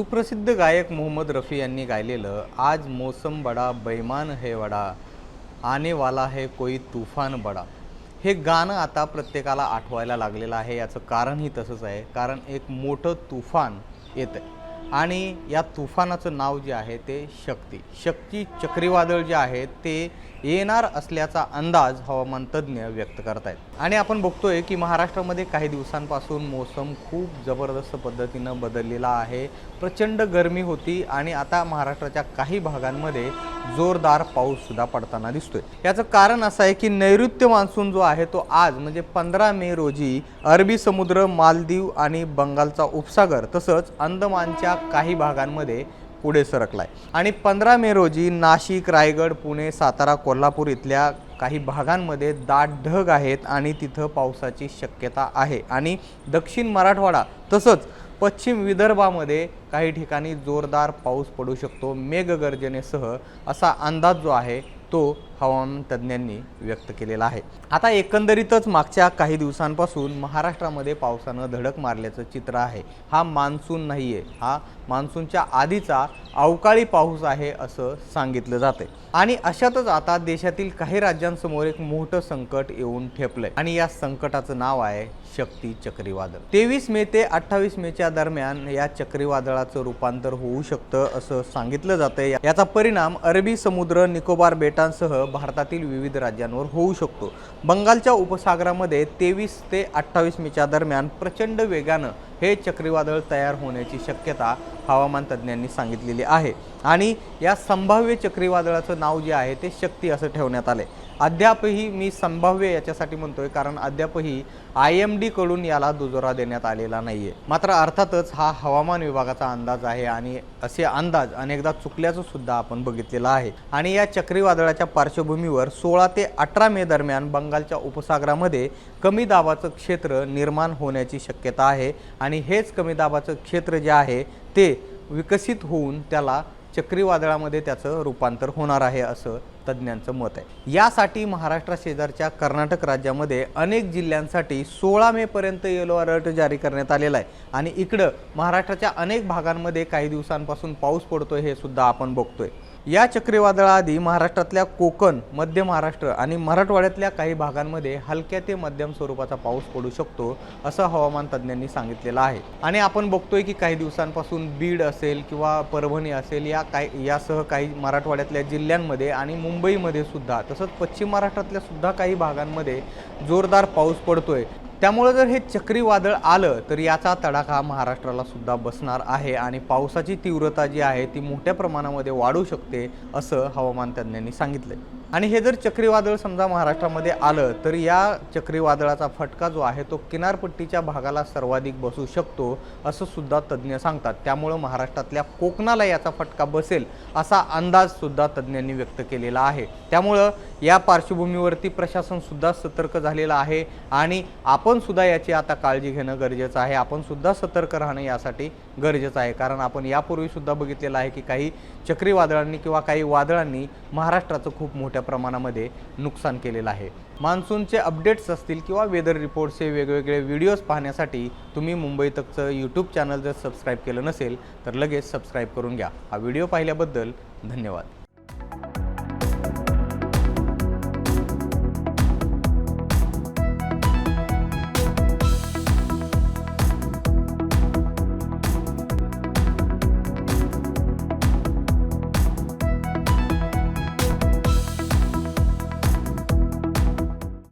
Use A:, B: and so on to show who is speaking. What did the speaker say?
A: सुप्रसिद्ध गायक मोहम्मद रफी यांनी गायलेलं आज मौसम बडा बैमान है वडा आने वाला है कोई तुफान बडा. हे गाणं आता प्रत्येकाला आठवायला लागलेलं आहे याचं कारणही तसंच आहे. कारण एक मोठं तुफान येतं आहे आणि या तुफानाचं नाव जे आहे ते शक्ती. शक्ती चक्रीवादळ जे आहे ते येणार असल्याचा अंदाज हवामान तज्ज्ञ व्यक्त करत आहेत आणि आपण बघतोय की महाराष्ट्रामध्ये काही दिवसांपासून मोसम खूप जबरदस्त पद्धतीनं बदललेला आहे. प्रचंड गरमी होती आणि आता महाराष्ट्राच्या काही भागांमध्ये जोरदार पाऊस सुद्धा पडताना दिसतोय. याचं कारण असं आहे की नैऋत्य मान्सून जो आहे तो आज म्हणजे पंधरा मे रोजी अरबी समुद्र मालदीव आणि बंगालचा उपसागर तसंच अंदमानच्या काही भागांमध्ये पुढे सरकलाय. आणि पंधरा मे रोजी नाशिक रायगड पुणे सातारा कोल्हापूर इथल्या काही भागांमध्ये दाट ढग आहेत आणि तिथं पावसाची शक्यता आहे. आणि दक्षिण मराठवाडा तसंच पश्चिम विदर्भामध्ये काही ठिकाणी जोरदार पाऊस पडू शकतो मेघगर्जनेसह असा अंदाज जो आहे तो हवामान तज्ज्ञांनी व्यक्त केलेला आहे. आता एकंदरीतच मागच्या काही दिवसांपासून महाराष्ट्रामध्ये पावसानं धडक मारल्याचं चित्र आहे. हा मान्सून नाही आहे हा मान्सूनच्या आधीचा अवकाळी पाऊस आहे असं सांगितलं जाते आणि अशातच आता देशातील काही राज्यांसमोर एक मोठं संकट येऊन ठेपलंय. आणि या संकटाचं नाव आहे शक्ती चक्रीवादळ. तेवीस मे ते अठ्ठावीस मेच्या दरम्यान या चक्रीवादळाचं रूपांतर होऊ शकतं असं सांगितलं जातं याचा परिणाम अरबी समुद्र निकोबार बेटांसह भारतातील विविध राज्यांवर होऊ शकतो. बंगालच्या उपसागरामध्ये तेवीस ते अठ्ठावीस मेच्या दरम्यान प्रचंड वेगानं हे चक्रीवादळ तयार होण्याची शक्यता हवामान तज्ज्ञांनी सांगितलेली आहे. आणि या संभाव्य चक्रीवादळाचं नाव जे आहे ते शक्ती असं ठेवण्यात आलं आहे अद्यापही मी संभाव्य याच्यासाठी म्हणतोय कारण अद्यापही आय एम डीकडून याला दुजोरा देण्यात आलेला नाही आहे मात्र अर्थातच हा हवामान विभागाचा अंदाज आहे आणि असे अंदाज अनेकदा चुकल्याचं सुद्धा आपण बघितलेलं आहे. आणि या चक्रीवादळाच्या पार्श्वभूमीवर सोळा ते अठरा मे दरम्यान बंगालच्या उपसागरामध्ये कमी दाबाचं क्षेत्र निर्माण होण्याची शक्यता आहे. आणि हेच कमी दाबाचं क्षेत्र जे आहे ते विकसित होऊन त्याला चक्रीवादळामध्ये त्याचं रूपांतर होणार आहे असं तज्ज्ञांचं मत आहे. यासाठी महाराष्ट्रा शेजारच्या कर्नाटक राज्यामध्ये अनेक जिल्ह्यांसाठी सोळा मेपर्यंत येलो अलर्ट जारी करण्यात आलेला आहे. आणि इकडं महाराष्ट्राच्या अनेक भागांमध्ये काही दिवसांपासून पाऊस पडतोय हे सुद्धा आपण बघतोय. या चक्रीवादळाआधी महाराष्ट्रातल्या कोकण मध्य महाराष्ट्र आणि मराठवाड्यातल्या काही भागांमध्ये हलक्या ते मध्यम स्वरूपाचा पाऊस पडू शकतो असं हवामान तज्ज्ञांनी सांगितलेलं आहे. आणि आपण बघतोय की काही दिवसांपासून बीड असेल किंवा परभणी असेल या काही यासह काही मराठवाड्यातल्या जिल्ह्यांमध्ये आणि मुंबईमध्ये सुद्धा तसंच पश्चिम महाराष्ट्रातल्या सुद्धा काही भागांमध्ये जोरदार पाऊस पडतोय. त्यामुळं जर हे चक्रीवादळ आलं तर याचा तडाखा महाराष्ट्राला सुद्धा बसणार आहे आणि पावसाची तीव्रता जी आहे ती मोठ्या प्रमाणामध्ये वाढू शकते असं हवामान तज्ज्ञांनी सांगितलं आणि हे जर चक्रीवादळ समजा महाराष्ट्रामध्ये आलं तर या चक्रीवादळाचा फटका जो आहे तो किनारपट्टीच्या भागाला सर्वाधिक बसू शकतो असं सुद्धा तज्ज्ञ सांगतात. त्यामुळं महाराष्ट्रातल्या कोकणाला याचा फटका बसेल असा अंदाज सुद्धा तज्ज्ञांनी व्यक्त केलेला आहे. त्यामुळं या पार्श्वभूमीवरती प्रशासन सुद्धा सतर्क झालेलं आहे आणि आपण सुद्धा याची आता काळजी घेणं गरजेचं आहे. आपण सुद्धा सतर्क राहणं यासाठी गरजेचं आहे. कारण आपण यापूर्वी सुद्धा बघितलेलं आहे की काही चक्रीवादळांनी किंवा काही वादळांनी महाराष्ट्राचं खूप मोठ्या प्रमाणामध्ये नुकसान केलेलं आहे. मान्सूनचे अपडेट्स असतील किंवा वेदर रिपोर्टचे वेगवेगळे व्हिडिओज पाहण्यासाठी तुम्ही मुंबई तकचं यूट्यूब चॅनल जर सबस्क्राईब केलं नसेल तर लगेच सबस्क्राईब करून घ्या. हा व्हिडिओ पाहिल्याबद्दल धन्यवाद.